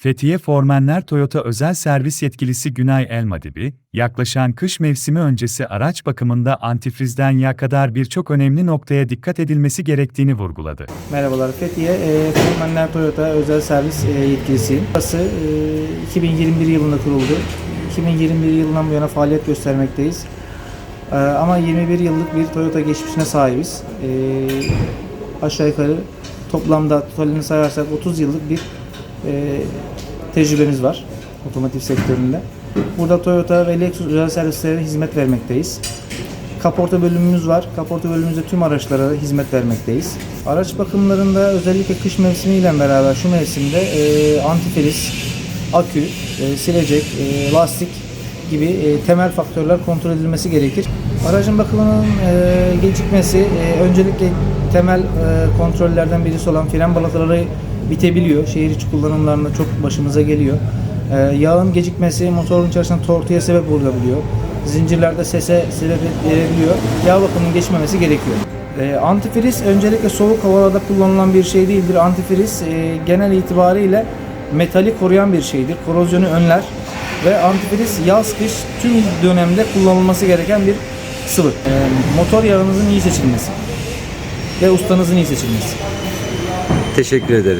Fethiye Formenler Toyota Özel Servis Yetkilisi Günay Elmadibi, yaklaşan kış mevsimi öncesi araç bakımında antifrizden yağ kadar birçok önemli noktaya dikkat edilmesi gerektiğini vurguladı. Merhabalar, Fethiye e, Formenler Toyota özel servis e, yetkilisiyim. Burası e, 2021 yılında kuruldu. 2021 yılından bu yana faaliyet göstermekteyiz. E, ama 21 yıllık bir Toyota geçmişine sahibiz. E, aşağı yukarı toplamda totalini sayarsak 30 yıllık bir e, tecrübemiz var otomotiv sektöründe. Burada Toyota ve Lexus özel servislere hizmet vermekteyiz. Kaporta bölümümüz var. Kaporta bölümümüzde tüm araçlara hizmet vermekteyiz. Araç bakımlarında özellikle kış mevsimiyle beraber şu mevsimde e, antifriz, akü, e, silecek, e, lastik gibi e, temel faktörler kontrol edilmesi gerekir. Aracın bakımının e, gecikmesi e, öncelikle temel e, kontrollerden birisi olan fren balataları bitebiliyor. Şehir içi kullanımlarında çok başımıza geliyor. E, yağın gecikmesi motorun içerisinde tortuya sebep olabiliyor. Zincirlerde sese sebep verebiliyor. Yağ bakımının geçmemesi gerekiyor. E, antifriz öncelikle soğuk havalarda kullanılan bir şey değildir. Antifriz e, genel itibariyle metali koruyan bir şeydir. Korozyonu önler ve antifriz yaz kış tüm dönemde kullanılması gereken bir sıvı. E, motor yağınızın iyi seçilmesi ve ustanızın iyi seçilmesi. Teşekkür ederiz.